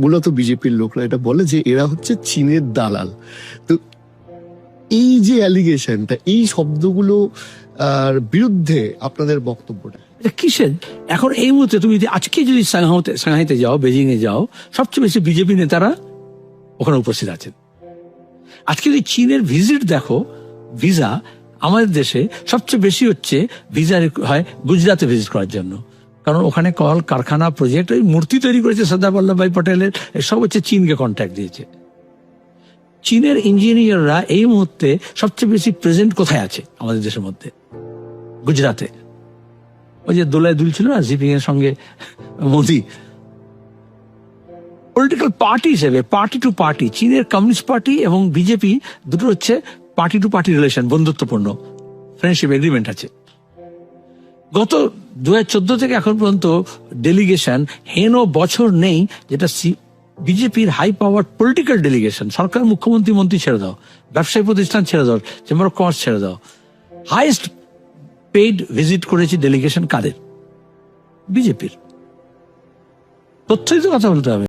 মূলত বিজেপির লোকরা এটা বলে যে এরা হচ্ছে চীনের দালাল। তো এই যে অ্যালিগেশনটা, এই শব্দগুলো, আর বিরুদ্ধে আপনাদের বক্তব্যটা। কিসের? এখন এই মুহূর্তে তুমি যদি, আজকে যদি সাংহাইতে সাংহাইতে যাও বেজিং এ যাও, সবচেয়ে বেশি বিজেপি নেতারা ওখানে উপস্থিত আছেন। আজকে যদি চীনের ভিজিট দেখো, ভিসা আমাদের দেশে সবচেয়ে বেশি হচ্ছে ভিসা হয় গুজরাটে ভিজিট করার জন্য। কারণ ওখানে কল, কারখানা, প্রজেক্ট ওই মূর্তি তৈরি করেছে সর্দার বল্লভভাই পটেলের সব হচ্ছে চীনকে কন্ট্যাক্ট দিয়েছে। চীনের ইঞ্জিনিয়াররা এই মুহূর্তে সবচেয়ে বেশি প্রেজেন্ট কোথায় আছে আমাদের দেশের মধ্যে? গুজরাটে। ওই যে দোলায় দুল ছিল না জিপিং এর সঙ্গে মোদি। পলিটিক্যাল পার্টি হিসেবে পার্টি টু পার্টি চীনের কমিউনিস্ট পার্টি এবং বিজেপি দুটো হচ্ছে পার্টি টু পার্টি রিলেশন বন্ধুত্বপূর্ণ। ফ্রেন্ডশিপ এগ্রিমেন্ট আছে। গত দু চোদ্দ থেকে এখন পর্যন্ত ডেলিগেশন হেন বছর নেই যেটা বিজেপির হাই পাওয়ার পলিটিক্যাল ডেলিগেশন সরকার, মুখ্যমন্ত্রী, মন্ত্রী ছেড়ে দাও। ব্যবসায়ী প্রতিষ্ঠান ছেড়ে দাও। চেম্বার অফ কমার্স ছেড়ে দাও। হাইয়েস্ট পেইড ভিজিট করেছে ডেলিগেশন কাদের? বিজেপির তথ্যই তো কথা বলতে হবে।